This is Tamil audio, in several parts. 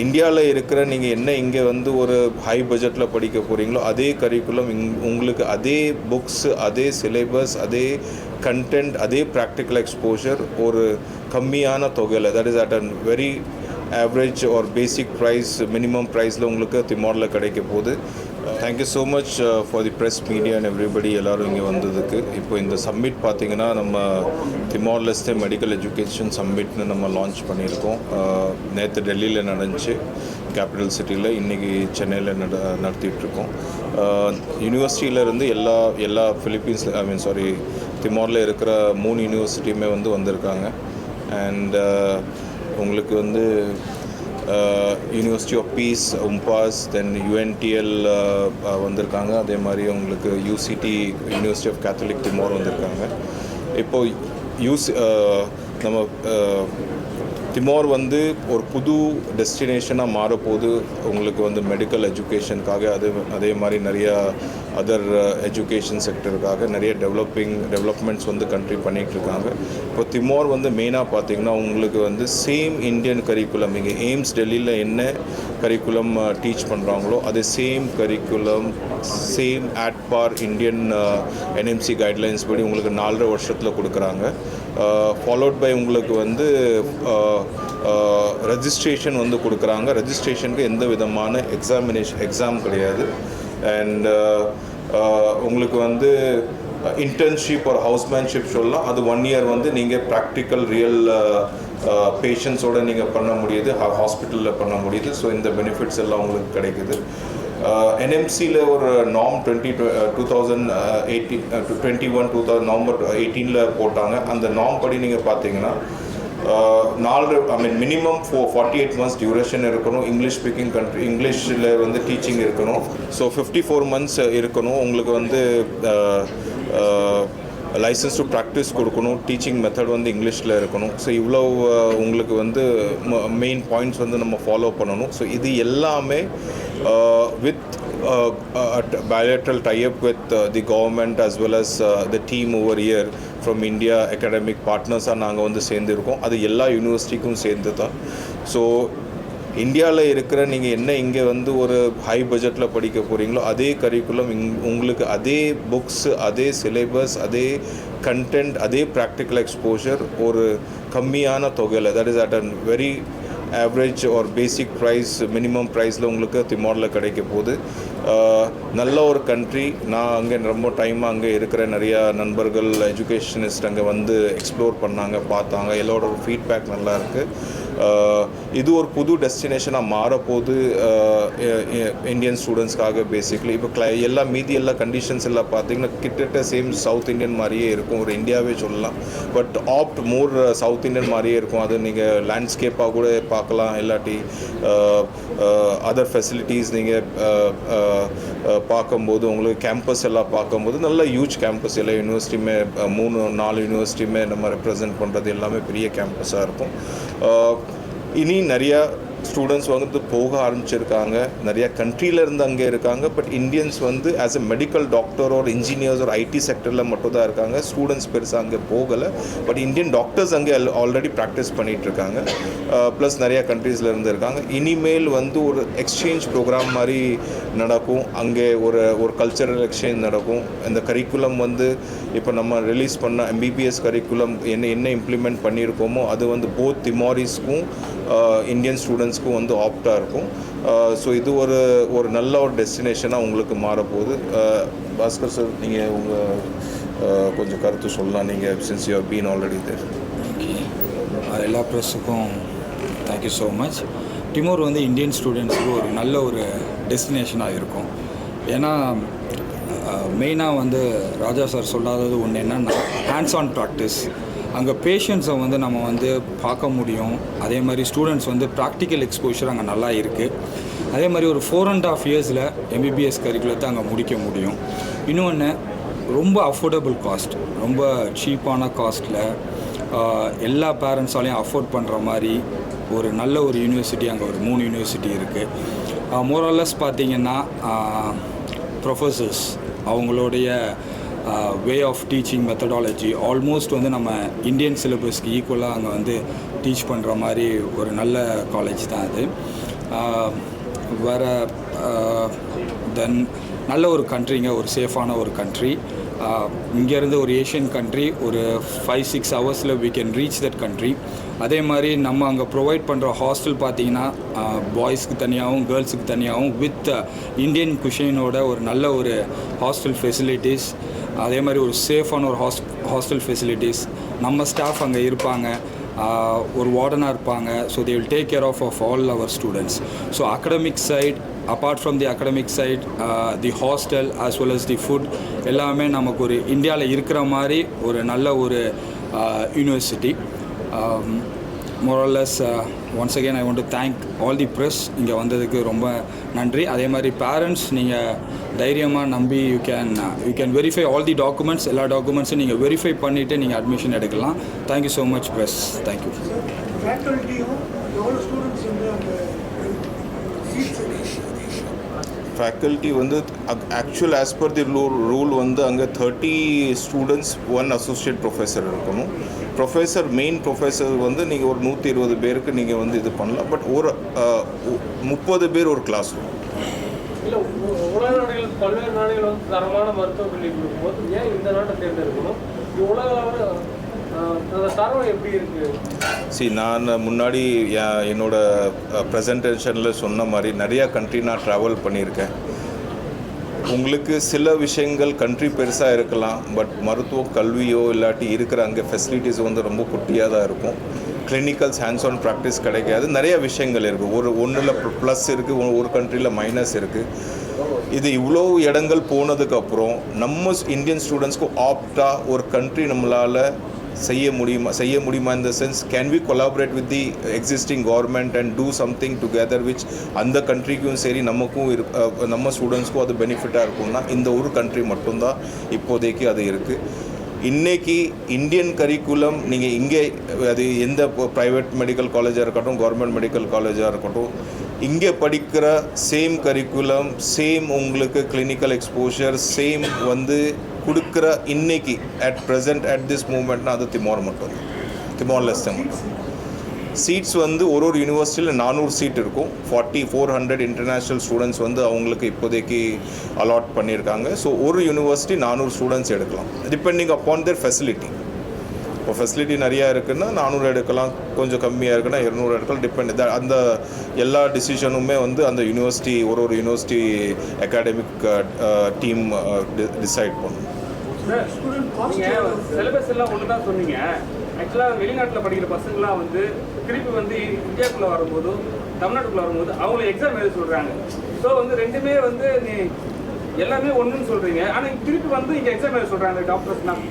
இந்தியாவில் இருக்கிற நீங்கள் என்ன இங்கே வந்து ஒரு ஹை பட்ஜெட்டில் படிக்க போகிறீங்களோ அதே கரிக்குலம் இங் உங்களுக்கு அதே புக்ஸ் அதே சிலேபஸ் அதே கண்டென்ட் அதே ப்ராக்டிக்கல் எக்ஸ்போஷர் ஒரு கம்மியான தொகையில் that is at an very average or basic price minimum ப்ரைஸில் உங்களுக்கு திமாரில் கிடைக்க போகுது. Thank you so much for the press media and everybody எல்லோரும் இங்கே வந்ததுக்கு. இப்போ இந்த சம்மிட் பார்த்தீங்கன்னா நம்ம திமார்லெஸ்டே மெடிக்கல் எஜுகேஷன் சம்மிட்னு நம்ம லான்ச் பண்ணியிருக்கோம். நேற்று டெல்லியில் நடந்துச்சு. கேபிட்டல் சிட்டியில் இன்றைக்கி சென்னையில் நட நடத்திட்டுருக்கோம். யூனிவர்சிட்டியிலேருந்து எல்லா எல்லா ஃபிலிப்பீன்ஸ் ஐ மீன் சாரி திமாரில் இருக்கிற மூணு யூனிவர்சிட்டியுமே வந்து வந்திருக்காங்க. அண்ட் உங்களுக்கு வந்து university of peace UNPAZ then UNTL வந்திருக்காங்க. அதே மாதிரி உங்களுக்கு UCT university of Catholic Timor வந்திருக்காங்க. இப்போது யூஸ் நம்ம திமோர் வந்து ஒரு புது டெஸ்டினேஷனாக மாறப்போகுது. உங்களுக்கு வந்து மெடிக்கல் எஜுகேஷனுக்காக அது அதே மாதிரி நிறையா அதர் எஜுகேஷன் செக்டருக்காக நிறைய டெவலப்பிங் டெவலப்மெண்ட்ஸ் வந்து கண்ட்ரி பண்ணிகிட்டு இருக்காங்க இப்போ திமோர் வந்து மெயினாக பார்த்தீங்கன்னா உங்களுக்கு வந்து சேம் இந்தியன் கரிக்குலம் இங்கே எய்ம்ஸ் டெல்லியில் என்ன கரிக்குலம் டீச் பண்ணுறாங்களோ அது same curriculum same as per Indian NMC guidelines படி உங்களுக்கு நாலரை வருஷத்தில் கொடுக்குறாங்க. ஃபாலோட் பை உங்களுக்கு வந்து ரெஜிஸ்ட்ரேஷன் வந்து கொடுக்குறாங்க. ரெஜிஸ்ட்ரேஷனுக்கு எந்த விதமான எக்ஸாமினேஷன் எக்ஸாம் கிடையாது. அண்ட் உங்களுக்கு வந்து இன்டர்ன்ஷிப் ஒரு ஹவுஸ்மேன்ஷிப் சொல்லலாம். அது ஒன் இயர் வந்து நீங்கள் ப்ராக்டிக்கல் ரியல் பேஷண்ட்ஸோடு நீங்கள் பண்ண முடியுது. ஹாஸ்பிட்டலில் பண்ண முடியுது. ஸோ இந்த பெனிஃபிட்ஸ் எல்லாம் உங்களுக்கு கிடைக்குது. என்எம்சியில் ஒரு நாம் twenty two thousand eighty twenty one two thousand November எயிட்டீனில் போட்டாங்க. அந்த நாம் படி நீங்கள் பார்த்தீங்கன்னா நாலு I mean minimum four forty eight months duration இருக்கணும். இங்கிலீஷ் ஸ்பீக்கிங் கண்ட்ரி இங்கிலீஷில் வந்து டீச்சிங் இருக்கணும். ஸோ ஃபிஃப்டி ஃபோர் மந்த்ஸ் இருக்கணும். உங்களுக்கு வந்து லைசன்ஸ் டு ப்ராக்டிஸ் கொடுக்கணும். டீச்சிங் மெத்தட் வந்து இங்கிலீஷில் இருக்கணும். ஸோ இவ்வளோ உங்களுக்கு வந்து மெயின் பாயிண்ட்ஸ் வந்து நம்ம ஃபாலோ பண்ணணும். ஸோ இது எல்லாமே with a bilateral tie-up with uh, the government as well as uh, the team over here from India academic பார்ட்னர்ஸாக நாங்கள் வந்து சேர்ந்துருக்கோம். அது எல்லா யூனிவர்சிட்டிக்கும் சேர்ந்து தான் ஸோ இந்தியாவில் இருக்கிற நீங்கள் என்ன இங்கே வந்து ஒரு ஹை பட்ஜெட்டில் படிக்க போகிறீங்களோ அதே கரிக்குலம் இங் உங்களுக்கு அதே புக்ஸ் அதே சிலேபஸ் அதே கண்டென்ட் அதே ப்ராக்டிக்கல் எக்ஸ்போஷர் ஒரு கம்மியான தொகையில் that is at an very average or basic price minimum ப்ரைஸில் உங்களுக்கு திமாரில் கிடைக்க போகுது. நல்ல ஒரு கண்ட்ரி நான் அங்கே ரொம்ப டைமாக அங்கே இருக்கிற நிறையா நண்பர்கள் எஜுகேஷனிஸ்ட் அங்கே வந்து எக்ஸ்ப்ளோர் பண்ணாங்க பார்த்தாங்க. எல்லோரோட ஃபீட்பேக் நல்லா இருக்குது இது ஒரு புது டெஸ்டினேஷனாக மாறப்போகுது இந்தியன் ஸ்டூடெண்ட்ஸ்க்காக பேசிக்கலி இப்போ கிளை எல்லா மீதி எல்லா கண்டிஷன்ஸ் எல்லாம் பார்த்தீங்கன்னா கிட்டத்தட்ட சேம் சவுத் இந்தியன் மாதிரியே இருக்கும். ஒரு இந்தியாவே சொல்லலாம். But apt more South Indian மாதிரியே இருக்கும். அது நீங்கள் லேண்ட்ஸ்கேப்பாக கூட பார்க்கலாம். இல்லாட்டி அதர் ஃபெசிலிட்டிஸ் நீங்கள் பார்க்கும்போது உங்களுக்கு கேம்பஸ் எல்லாம் பார்க்கும்போது நல்ல ஹியூஜ் கேம்பஸ் எல்லா யூனிவர்சிட்டியுமே மூணு நாலு யூனிவர்சிட்டியுமே நம்ம ரெப்ரசன்ட் பண்ணுறது எல்லாமே பெரிய கேம்பஸாக இருக்கும். இனி நிறையா ஸ்டூடெண்ட்ஸ் வந்து போக ஆரம்பிச்சிருக்காங்க. நிறையா கண்ட்ரியில இருந்து அங்கே இருக்காங்க. பட் இந்தியன்ஸ் வந்து ஆஸ் எ மெடிக்கல் டாக்டர் ஒரு இன்ஜினியர்ஸ் ஒரு ஐடி செக்டரில் மட்டும் தான் இருக்காங்க. ஸ்டூடெண்ட்ஸ் பெருசாக அங்கே போகலை. பட் இந்தியன் டாக்டர்ஸ் அங்கே ஆல்ரெடி ப்ராக்டிஸ் பண்ணிட்டு இருக்காங்க. ப்ளஸ் நிறையா கண்ட்ரீஸில் இருந்து இருக்காங்க. இனிமேல் வந்து ஒரு எக்ஸ்சேஞ்ச் ப்ரோக்ராம் மாதிரி நடக்கும். அங்கே ஒரு ஒரு கல்ச்சரல் எக்ஸ்சேஞ்ச் நடக்கும். இந்த கரிக்குலம் வந்து இப்போ நம்ம ரிலீஸ் பண்ண எம்பிபிஎஸ் கரிக்குலம் என்ன என்ன இம்ப்ளிமெண்ட் பண்ணியிருக்கோமோ அது வந்து போத் திமாரிஸ்க்கும் இந்தியன் ஸ்டூடெண்ட்ஸ்க்கும் வந்து ஆப்டாக இருக்கும். ஸோ இது ஒரு ஒரு நல்ல ஒரு டெஸ்டினேஷனாக உங்களுக்கு மாறப்போகுது. பாஸ்கர் சார் நீங்கள் உங்கள் கொஞ்சம் கருத்து சொல்லலாம். நீங்கள் since you been already there எல்லா ப்ரெஸ்ஸுக்கும் thank you so much Timor வந்து இந்தியன் ஸ்டூடெண்ட்ஸுக்கு ஒரு நல்ல ஒரு டெஸ்டினேஷனாக இருக்கும். ஏன்னா மெயினாக வந்து ராஜா சார் சொல்லாதது ஒன்று என்னென்னா ஹேண்ட்ஸ் ஆன் ப்ராக்டிஸ் அங்கே பேஷண்ட்ஸை வந்து நம்ம வந்து பார்க்க முடியும். அதே மாதிரி ஸ்டூடெண்ட்ஸ் வந்து ப்ராக்டிக்கல் எக்ஸ்போஷர் அங்கே நல்லா இருக்குது அதே மாதிரி ஒரு ஃபோர் அண்ட் ஆஃப் இயர்ஸில் எம்பிபிஎஸ் கரிக்குலத்தை அங்கே முடிக்க முடியும். இன்னொன்று ரொம்ப அஃபோர்டபுள் காஸ்ட் ரொம்ப சீப்பான காஸ்ட்டில் எல்லா பேரண்ட்ஸாலையும் அஃபோர்ட் பண்ணுற மாதிரி ஒரு நல்ல ஒரு யூனிவர்சிட்டி அங்கே ஒரு மூணு யூனிவர்சிட்டி இருக்குது மோரல்லஸ் பார்த்தீங்கன்னா ப்ரொஃபஸர்ஸ் அவங்களுடைய way of teaching methodology almost வந்து நம்ம இந்தியன் சிலபஸ்க்கு ஈக்குவலாக அங்கே வந்து டீச் பண்ணுற மாதிரி ஒரு நல்ல காலேஜ் தான் அது. வேறு தென் நல்ல ஒரு கண்ட்ரிங்க ஒரு சேஃபான ஒரு கண்ட்ரி இங்கேருந்து ஒரு ஏஷியன் கண்ட்ரி ஒரு ஃபைவ் சிக்ஸ் ஹவர்ஸில் we can reach that country அதே மாதிரி நம்ம அங்கே ப்ரொவைட் பண்ணுற ஹாஸ்டல் பார்த்தீங்கன்னா பாய்ஸ்க்கு தனியாகவும் கேர்ள்ஸுக்கு தனியாகவும் வித் இந்தியன் குஷினோட ஒரு நல்ல ஒரு ஹாஸ்டல் ஃபெசிலிட்டிஸ் அதே மாதிரி ஒரு சேஃபான ஒரு ஹாஸ் ஹாஸ்டல் ஃபெசிலிட்டிஸ் நம்ம ஸ்டாஃப் அங்கே இருப்பாங்க ஒரு வார்டனாக இருப்பாங்க so they will take care of of all our students so academic side apart from the academic side the hostel as well as the food எல்லாமே நமக்கு ஒரு இந்தியாவில் இருக்கிற மாதிரி ஒரு நல்ல ஒரு university Morales once again I want to thank all the press இங்கே வந்ததுக்கு ரொம்ப நன்றி. அதே மாதிரி பேரண்ட்ஸ் நீங்கள் தைரியமாக நம்பி you can you can verify all the documents எல்லா டாக்குமெண்ட்ஸும் நீங்கள் வெரிஃபை பண்ணிவிட்டு நீங்கள் அட்மிஷன் எடுக்கலாம். Thank you so much press thank you ஃபேக்கல்ட்டியும் எவ்வளோ ஸ்டூடெண்ட்ஸ் வந்து அங்கே சீட்ஸ் ஃபேக்கல்ட்டி வந்து actual as per the rule வந்து அங்கே thirty students one associate professor இருக்கணும். ப்ரொஃபஸர் மெயின் ப்ரொஃபஸர் வந்து நீங்கள் ஒரு நூற்றி இருபது பேருக்கு நீங்கள் வந்து இது பண்ணலாம். பட் ஒரு முப்பது பேர் ஒரு கிளாஸ் ரூம் பல்வேறு நாடுகள் வந்து தரமான மருத்துவ கல்வி கொடுக்கும்போது ஏன் இந்த நாட்டை தேர்ந்தெடுக்கணும்? உலக சி நான் முன்னாடி என்னோட ப்ரெசன்டேஷனில் சொன்ன மாதிரி நிறையா கண்ட்ரி நான் ட்ராவல் பண்ணியிருக்கேன். உங்களுக்கு சில விஷயங்கள் கண்ட்ரி பெருசாக இருக்கலாம் பட் மருத்துவ கல்வியோ இல்லாட்டி இருக்கிற அங்கே ஃபெசிலிட்டிஸ் வந்து ரொம்ப குட்டியாக தான் இருக்கும். கிளினிக்கல்ஸ் ஹேண்ட்ஸ் ஆன் ப்ராக்டிஸ் கிடைக்காது. நிறைய விஷயங்கள் இருக்குது ஒரு ஒன்றில் ப்ளஸ் இருக்குது ஒரு கண்ட்ரியில் மைனஸ் இருக்குது இது இவ்வளோ இடங்கள் போனதுக்கப்புறம் நம்ம இந்தியன் ஸ்டூடெண்ட்ஸ்க்கு ஆப்டாக ஒரு கண்ட்ரி நம்மளால் செய்ய முடியுமா செய்ய முடியுமா இந்த sense can we collaborate with the existing government and do something together which அந்த கண்ட்ரிக்கும் சரி நமக்கும் இரு நம்ம ஸ்டூடெண்ட்ஸ்க்கும் அது பெனிஃபிட்டாக இருக்கும்னா இந்த ஒரு கண்ட்ரி மட்டும்தான் இப்போதைக்கு அது இருக்குது இன்றைக்கி இந்தியன் கரிக்குலம் நீங்கள் இங்கே அது எந்த ப்ரைவேட் மெடிக்கல் காலேஜாக இருக்கட்டும் கவர்மெண்ட் மெடிக்கல் காலேஜாக இருக்கட்டும் இங்கே படிக்கிற சேம் கரிக்குலம் சேம் உங்களுக்கு கிளினிக்கல் எக்ஸ்போஷர் சேம் வந்து கொடுக்குற இன்னைக்கு அட் ப்ரெசென்ட் அட் திஸ் மூமெண்ட்னா அது திமோர் மட்டும் திமோர் லெஸ்ட் மட்டும் சீட்ஸ் வந்து ஒரு ஒரு யூனிவர்சிட்டியில் நானூறு சீட் இருக்கும். Forty four hundred international students வந்து அவங்களுக்கு இப்போதைக்கு அலாட் பண்ணியிருக்காங்க. ஸோ ஒரு யூனிவர்சிட்டி நானூறு ஸ்டூடெண்ட்ஸ் எடுக்கலாம். டிபெண்டிங் அப்பான் தேர் ஃபெசிலிட்டி இப்போ ஃபெசிலிட்டி நிறையா இருக்குன்னா நானூறு எடுக்கலாம். கொஞ்சம் கம்மியாக இருக்குன்னா இருநூறு எடுக்கலாம். டிபெண்ட் அந்த எல்லா டிசிஷனுமே வந்து அந்த யூனிவர்சிட்டி ஒரு ஒரு யூனிவர்சிட்டி அகாடமிக் டீம் டிசைட் பண்ணும். சிலபஸ் எல்லாம் ஒன்று தான் சொன்னீங்க ஆக்சுவலாக வெளிநாட்டில் படிக்கிற பசங்களாம் வந்து திருப்பி வந்து இந்தியாக்குள்ளே வரும்போது தமிழ்நாட்டுக்குள்ள வரும்போது அவங்கள எக்ஸாம் எழுத சொல்கிறாங்க ஸோ வந்து ரெண்டுமே வந்து நீ எல்லாமே ஒன்றுன்னு சொல்கிறீங்க ஆனால் திருப்பி வந்து இங்கே எக்ஸாம் எழுத சொல்கிறாங்க டாக்டர்ஸ்லாம்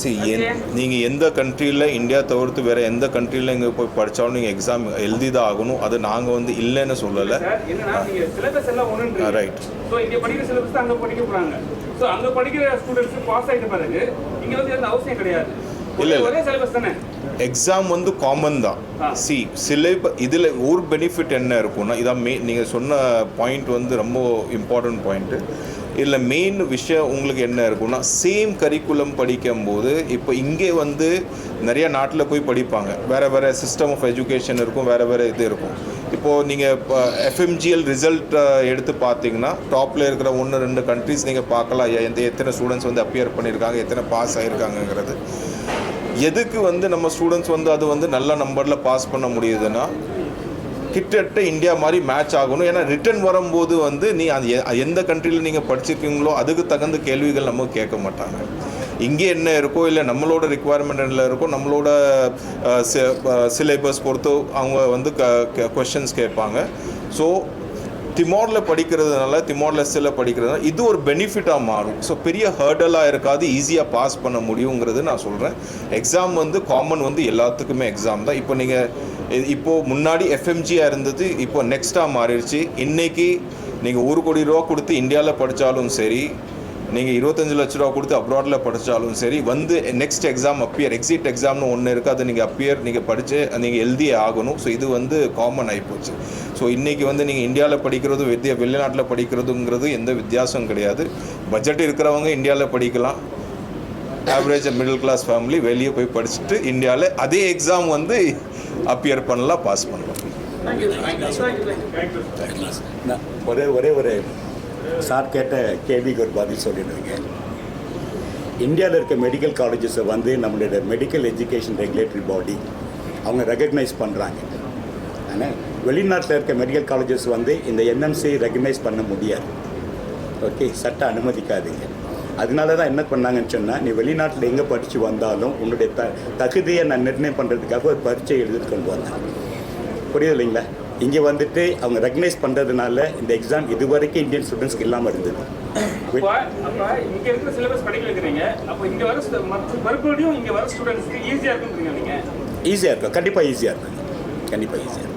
சி Okay. நீங்கள் எந்த கண்ட்ரியில் இந்தியா தவிர்த்து வேறு எந்த கண்ட்ரியில் இங்கே போய் படித்தாலும் நீங்கள் எக்ஸாம் எழுதி தான் ஆகணும். அது நாங்கள் வந்து இல்லைன்னு சொல்லலை. சார் என்னன்னா நீங்க சிலபஸ் எல்லாம் ஒன்று ரைட் ஸோ அங்க படிக்கிற ஸ்டூடெண்ட்ஸ் பாஸ் ஆயிட்ட பிறகு இங்க வந்து எந்த அவசியம் கிடையாது. இல்ல, இல்ல. ஒரே சிலபஸ் தானே? எக்ஸாம் வந்து காமன் தான். சி சிலேப இதில் ஒரு பெனிஃபிட் என்ன இருக்கும்னா இதான் மெயின் நீங்கள் சொன்ன பாயிண்ட் வந்து ரொம்ப இம்பார்ட்டன்ட் பாயிண்ட்டு இதில் மெயின் விஷயம் உங்களுக்கு என்ன இருக்கும்னா சேம் கரிக்குலம் படிக்கும்போது இப்போ இங்கே வந்து நிறைய நாட்டில் போய் படிப்பாங்க. வேறு வேறு சிஸ்டம் ஆஃப் எஜுகேஷன் இருக்கும் வேறு வேறு இது இருக்கும். இப்போது நீங்கள் இப்போ எஃப்எம்ஜிஎல் ரிசல்ட் எடுத்து பார்த்தீங்கன்னா டாப்பில் இருக்கிற ஒன்று ரெண்டு கண்ட்ரிஸ் நீங்கள் பார்க்கலாம் எந்த எத்தனை ஸ்டூடெண்ட்ஸ் வந்து அப்பியர் பண்ணியிருக்காங்க எத்தனை பாஸ் ஆகியிருக்காங்கங்கிறது எதுக்கு வந்து நம்ம ஸ்டூடெண்ட்ஸ் வந்து அது வந்து நல்ல நம்பரில் பாஸ் பண்ண முடியுதுன்னா கிட்டத்தட்ட இந்தியா மாதிரி மேட்ச் ஆகணும். ஏன்னா ரிட்டர்ன் வரும்போது வந்து நீ அது எந்த கண்ட்ரியில் நீங்கள் படிச்சிருக்கீங்களோ அதுக்கு தகுந்த கேள்விகள் நம்ம கேட்க மாட்டாங்க. இங்கே என்ன இருக்கோ இல்லை நம்மளோட ரெக்குவயர்மெண்ட் என்ன இருக்கோ நம்மளோட சிலேபஸ் பொறுத்து அவங்க வந்து க கொஷின்ஸ் கேட்பாங்க. ஸோ திமோரில் படிக்கிறதுனால திமோரில் சில படிக்கிறதுனால இது ஒரு பெனிஃபிட்டாக மாறும். ஸோ பெரிய ஹர்டலாக இருக்காது ஈஸியாக பாஸ் பண்ண முடியுங்கிறது நான் சொல்கிறேன் எக்ஸாம் வந்து காமன் வந்து எல்லாத்துக்குமே எக்ஸாம் தான். இப்போ நீங்கள் இப்போது முன்னாடி எஃப்எம்ஜியாக இருந்தது இப்போ நெக்ஸ்ட்டாக மாறிடுச்சு. இன்னைக்கு நீங்கள் ஒரு கோடி ரூபா கொடுத்து இந்தியாவில் படித்தாலும் சரி நீங்கள் இருபத்தஞ்சு லட்ச ரூபா கொடுத்து அப்ராடில் படித்தாலும் சரி வந்து நெக்ஸ்ட் எக்ஸாம் அப்பியர் எக்ஸிட் எக்ஸாம்னு ஒன்று இருக்குது அதை நீங்கள் அப்பியர் நீங்கள் படித்து நீங்கள் எழுதியே ஆகணும் ஸோ இது வந்து காமன் ஆகிப்போச்சு ஸோ இன்றைக்கி வந்து நீங்கள் இந்தியாவில் படிக்கிறதும் வித்திய வெளிநாட்டில் படிக்கிறதுங்கிறது எந்த வித்தியாசம் கிடையாது பட்ஜெட் இருக்கிறவங்க இந்தியாவில் படிக்கலாம் ஆவரேஜ் மிடில் கிளாஸ் ஃபேமிலி வெளியே போய் படிச்சுட்டு இந்தியாவில் அதே எக்ஸாம் வந்து அப்பியர் பண்ணலாம் பாஸ் பண்ணலாம் ஒரே ஒரே ஒரு சார் கேட்ட கேள்விக்கு ஒரு பதில் சொல்லிடுங்க இந்தியாவில் இருக்க மெடிக்கல் காலேஜஸை வந்து நம்மளுடைய மெடிக்கல் எஜுகேஷன் ரெகுலேட்டரி பாடி அவங்க ரெகக்னைஸ் பண்ணுறாங்க ஆனால் வெளிநாட்டில் இருக்க மெடிக்கல் காலேஜஸ் வந்து இந்த என்எம்சி ரெகக்னைஸ் பண்ண முடியாது. ஓகே சட்டம் அனுமதிக்காதுங்க. அதனால தான் என்ன பண்ணாங்கன்னு சொன்னால் நீ வெளிநாட்டில் எங்கே படித்து வந்தாலும் உன்னுடைய த தகுதியை நான் நிர்ணயம் பண்ணுறதுக்காக ஒரு பரீட்சை எழுதிட்டு கொண்டு வந்தேன். புரியுது இல்லைங்களா? இங்கே வந்துட்டு அவங்க ரெகனைஸ் பண்ணுறதுனால இந்த எக்ஸாம் இது வரைக்கும் இந்தியன் ஸ்டூடெண்ட்ஸ்க்கு இல்லாமல் இருந்தது. ஈஸியாக இருக்கும். கண்டிப்பாக ஈஸியாக இருக்கும். கண்டிப்பாக ஈஸியாக இருக்கும்.